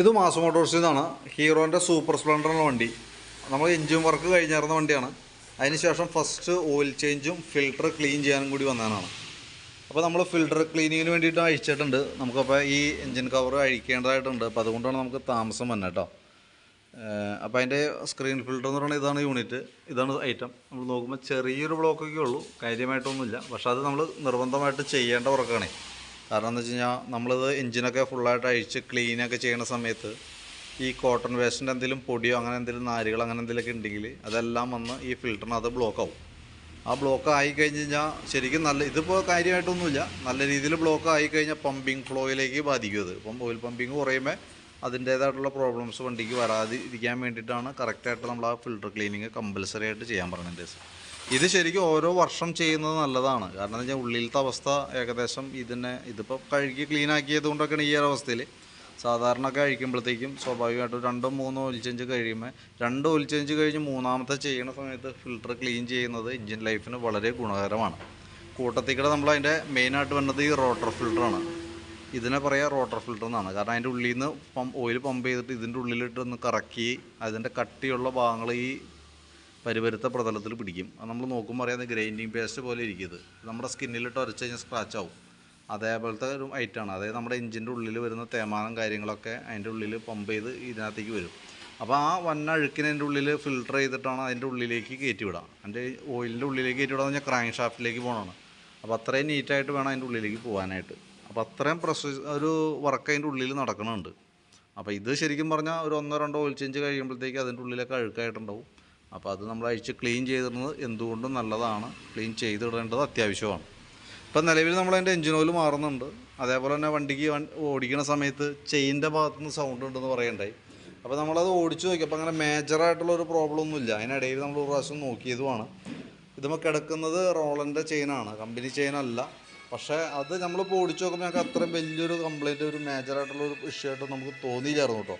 ഇത് മാസ് മോട്ടോഴ്സിൽ നിന്നാണ് ഹീറോന്റെ super Splendor എന്ന വണ്ടി. നമ്മൾ എൻജിൻ വർക്ക് കഴിഞ്ഞിരുന്ന വണ്ടിയാണ്. അതിനുശേഷം ഫസ്റ്റ് ഓയിൽ ചേഞ്ചും ഫിൽട്ടർ ക്ലീൻ ചെയ്യാനും കൂടി വന്നതാണ്. അപ്പോൾ നമ്മൾ ഫിൽട്ടർ ക്ലീനിങ്ങിന് വേണ്ടിയിട്ട് അഴിച്ചിട്ടുണ്ട്. നമുക്കപ്പോൾ ഈ എൻജിൻ കവർ അഴിക്കേണ്ടതായിട്ടുണ്ട്. അപ്പോൾ അതുകൊണ്ടാണ് നമുക്ക് താമസം വന്നത് കേട്ടോ. അപ്പോൾ അതിന്റെ സ്ക്രീൻ ഫിൽറ്റർ എന്ന് പറയുന്നത് ഇതാണ് യൂണിറ്റ് ഇതാണ് ഐറ്റം നമ്മൾ നോക്കുമ്പോൾ ചെറിയൊരു ബ്ലോക്കൊക്കെ ഉള്ളൂ. കാര്യമായിട്ടൊന്നുമില്ല. പക്ഷേ അത് നമ്മൾ നിർബന്ധമായിട്ട് ചെയ്യേണ്ട വർക്കാണ് കാരണം എന്താ വെച്ച് കഴിഞ്ഞാൽ നമ്മളിത് എഞ്ചിനൊക്കെ ഫുള്ളായിട്ട് അഴിച്ച് ക്ലീനൊക്കെ ചെയ്യുന്ന സമയത്ത് ഈ കോട്ടൺ വേസ്റ്റിന്റെ എന്തെങ്കിലും പൊടിയോ അങ്ങനെ എന്തെങ്കിലും നാരുകൾ അങ്ങനെ എന്തെങ്കിലുമൊക്കെ ഉണ്ടെങ്കിൽ അതെല്ലാം വന്ന് ഈ ഫിൽറ്ററിനകത്ത് ബ്ലോക്ക് ആവും. ആ ബ്ലോക്ക് ആയി കഴിഞ്ഞ് കഴിഞ്ഞാൽ ശരിക്കും നല്ല ഇതിപ്പോൾ കാര്യമായിട്ടൊന്നുമില്ല. നല്ല രീതിയിൽ ബ്ലോക്ക് ആയി കഴിഞ്ഞാൽ പമ്പിങ് ഫ്ലോയിലേക്ക് ബാധിക്കും അത്. ഇപ്പം ഓയിൽ പമ്പിങ് കുറയുമ്പോൾ അതിന്റേതായിട്ടുള്ള പ്രോബ്ലംസ് വണ്ടിക്ക് വരാതിരിക്കാൻ വേണ്ടിയിട്ടാണ് കറക്റ്റായിട്ട് നമ്മൾ ആ ഫിൽട്ടർ ക്ലീനിങ് കമ്പൽസറി ആയിട്ട് ചെയ്യാൻ പറഞ്ഞത് ഇത് ശരിക്കും ഓരോ വർഷം ചെയ്യുന്നത് നല്ലതാണ്. കാരണം എന്താ വെച്ചാൽ ഉള്ളിലത്തെ അവസ്ഥ ഏകദേശം ഇതിനെ ഇതിപ്പോൾ കഴുകി ക്ലീൻ ആക്കിയത് കൊണ്ടൊക്കെയാണ് ഈ അവസ്ഥയിൽ സാധാരണ ഒക്കെ അഴിക്കുമ്പോഴത്തേക്കും സ്വാഭാവികമായിട്ടും രണ്ടോ മൂന്നോ ഓയിൽ ചേഞ്ച് കഴിയുമ്പോൾ രണ്ട് ഓയിൽ ചേഞ്ച് കഴിഞ്ഞ് മൂന്നാമത്തെ ചെയ്യുന്ന സമയത്ത് ഫിൽട്ടർ ക്ലീൻ ചെയ്യുന്നത് എഞ്ചിൻ ലൈഫിന് വളരെ ഗുണകരമാണ്. കൂട്ടത്തിൽ കൂടെ നമ്മൾ അതിന്റെ മെയിനായിട്ട് വരുന്നത് ഈ റോട്ടർ ഫിൽട്ടറാണ് ഇതിനെ പറയാ റോട്ടർ ഫിൽട്ടർ എന്നാണ്. കാരണം അതിന്റെ ഉള്ളിൽ നിന്ന് പമ്പ് ഓയിൽ പമ്പ് ചെയ്തിട്ട് ഇതിന്റെ ഉള്ളിലിട്ട് ഒന്ന് കറക്കി അതിന്റെ കട്ടിയുള്ള ഭാഗങ്ങൾ ഈ പരിപരുത്ത പ്രതലത്തിൽ പിടിക്കും. അത് നമ്മൾ നോക്കുമ്പോൾ അറിയാതെ ഗ്രൈൻഡിങ് പേസ്റ്റ് പോലെ ഇരിക്കുന്നത് നമ്മുടെ സ്കിന്നിലിട്ട് ഉരച്ച് കഴിഞ്ഞാൽ സ്ക്രാച്ച് ആവും. അതേപോലത്തെ ഒരു ഐറ്റമാണ് അതായത് നമ്മുടെ എഞ്ചിന്റെ ഉള്ളിൽ വരുന്ന തേമാനം കാര്യങ്ങളൊക്കെ അതിന്റെ ഉള്ളിൽ പമ്പ് ചെയ്ത് ഇതിനകത്തേക്ക് വരും. അപ്പോൾ ആ വന്ന അഴുക്കിന് അതിന്റെ ഉള്ളിൽ ഫിൽട്ടർ ചെയ്തിട്ടാണ് അതിന്റെ ഉള്ളിലേക്ക് കയറ്റി വിടാം. അതിന്റെ ഓയിലിന്റെ ഉള്ളിലേക്ക് കയറ്റി വിടാന്ന് പറഞ്ഞാൽ ക്രാങ്ക് ഷാഫ്റ്റിലേക്ക് പോകണമാണ് അപ്പോൾ അത്രയും നീറ്റായിട്ട് വേണം അതിന്റെ ഉള്ളിലേക്ക് പോകാനായിട്ട് അപ്പോൾ അത്രയും പ്രൊസസ് ഒരു വർക്ക് അതിന്റെ ഉള്ളിൽ നടക്കണുണ്ട്. അപ്പോൾ ഇത് ശരിക്കും പറഞ്ഞാൽ ഒരു ഒന്നോ രണ്ടോ ഓയിൽ ചേഞ്ച് കഴിയുമ്പോഴത്തേക്ക് അതിന്റെ ഉള്ളിലൊക്കെ അഴുക്കായിട്ടുണ്ടാവും. അപ്പോൾ അത് നമ്മൾ അഴിച്ച് ക്ലീൻ ചെയ്തിടുന്നത് എന്തുകൊണ്ടും നല്ലതാണ്. ക്ലീൻ ചെയ്തിടേണ്ടത് അത്യാവശ്യമാണ്. ഇപ്പം നിലവിൽ നമ്മൾ അതിന്റെ എഞ്ചിൻ ഓയിൽ മാറുന്നുണ്ട്. അതേപോലെ തന്നെ വണ്ടിക്ക് ഓടിക്കുന്ന സമയത്ത് ചെയിന്റെ ഭാഗത്തുനിന്ന് സൗണ്ട് ഉണ്ടെന്ന് പറയണ്ടായി. അപ്പോൾ നമ്മളത് ഓടിച്ചു നോക്കി അപ്പോൾ അങ്ങനെ മേജറായിട്ടുള്ള ഒരു പ്രോബ്ലം ഒന്നുമില്ല അതിനിടയിൽ നമ്മൾ ഒരു പ്രാവശ്യം നോക്കിയതുമാണ്. ഇതുമ്പോൾ കിടക്കുന്നത് റോളന്റെ ചെയിനാണ് കമ്പനി ചെയിനല്ല പക്ഷേ അത് നമ്മൾ ഓടിച്ചു നോക്കുമ്പോൾ ഞങ്ങൾക്ക് അത്രയും വലിയൊരു കംപ്ലൈന്റ് ഒരു മേജറായിട്ടുള്ള ഒരു ഇഷ്യൂ ആയിട്ട് നമുക്ക് തോന്നിയില്ലായിരുന്നു കേട്ടോ.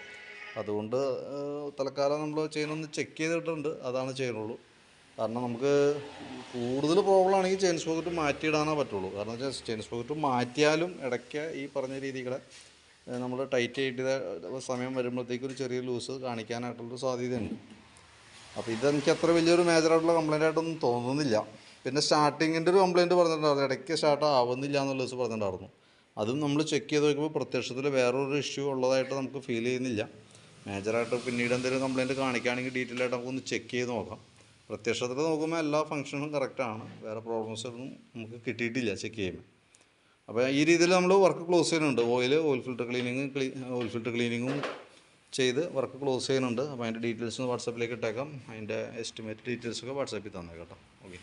അതുകൊണ്ട് തൽക്കാലം നമ്മൾ ചെയിനൊന്ന് ചെക്ക് ചെയ്തിട്ടുണ്ട്. അതാണ് ചെയ്യുന്നുള്ളൂ. കാരണം നമുക്ക് കൂടുതൽ പ്രോബ്ലം ആണെങ്കിൽ ചെയിൻ സ്പോക്കറ്റ് മാറ്റിയിടാനേ പറ്റുള്ളൂ. കാരണം വെച്ചാൽ ചെയിൻ സ്പോക്കറ്റ് മാറ്റിയാലും ഇടയ്ക്ക് ഈ പറഞ്ഞ രീതികളെ നമ്മൾ ടൈറ്റ് ചെയ്ത സമയം വരുമ്പോഴത്തേക്കും ഒരു ചെറിയ ലൂസ് കാണിക്കാനായിട്ടുള്ളൊരു സാധ്യതയുണ്ട്. അപ്പോൾ ഇതെനിക്ക് അത്ര വലിയൊരു മേജറായിട്ടുള്ള കംപ്ലൈന്റ് ആയിട്ടൊന്നും തോന്നുന്നില്ല. പിന്നെ സ്റ്റാർട്ടിങ്ങിന്റെ ഒരു കംപ്ലയിന്റ് പറഞ്ഞിട്ടുണ്ടായിരുന്നു ഇടയ്ക്ക് സ്റ്റാർട്ട് ആവുന്നില്ല എന്നുള്ള ദിവസം പറഞ്ഞിട്ടുണ്ടായിരുന്നു. അതും നമ്മൾ ചെക്ക് ചെയ്ത് നോക്കുമ്പോൾ പ്രത്യക്ഷത്തിൽ വേറൊരു ഇഷ്യൂ ഉള്ളതായിട്ട് നമുക്ക് ഫീൽ ചെയ്യുന്നില്ല. മേജറായിട്ട് പിന്നീട് എന്തെങ്കിലും കംപ്ലയിന്റ് കാണിക്കുകയാണെങ്കിൽ ഡീറ്റെയിൽ ആയിട്ട് നമുക്കൊന്ന് ചെക്ക് ചെയ്ത് നോക്കാം. പ്രത്യക്ഷത്തിൽ നോക്കുമ്പോൾ എല്ലാ ഫംഗ്ഷനും കറക്റ്റാണ് വേറെ പ്രോബ്ലംസ് ഒന്നും നമുക്ക് കിട്ടിയിട്ടില്ല ചെക്ക് ചെയ്യുമ്പോൾ അപ്പോൾ ഈ രീതിയിൽ നമ്മൾ വർക്ക് ക്ലോസ് ചെയ്യുന്നുണ്ട്. ഓയിൽ ഓയിൽ ഫിൽറ്റർ ക്ലീനിങ് ക്ലീ ഓയിൽ ഫിൽറ്റർ ക്ലീനിങ്ങും ചെയ്ത് വർക്ക് ക്ലോസ് ചെയ്യുന്നുണ്ട്. അപ്പോൾ അതിന്റെ ഡീറ്റെയിൽസ് വാട്സാപ്പിലേക്ക് ഇട്ടേക്കാം. അതിന്റെ എസ്റ്റിമേറ്റ് ഡീറ്റെയിൽസൊക്കെ വാട്സാപ്പിൽ തന്നേക്കാം കേട്ടോ. ഓക്കെ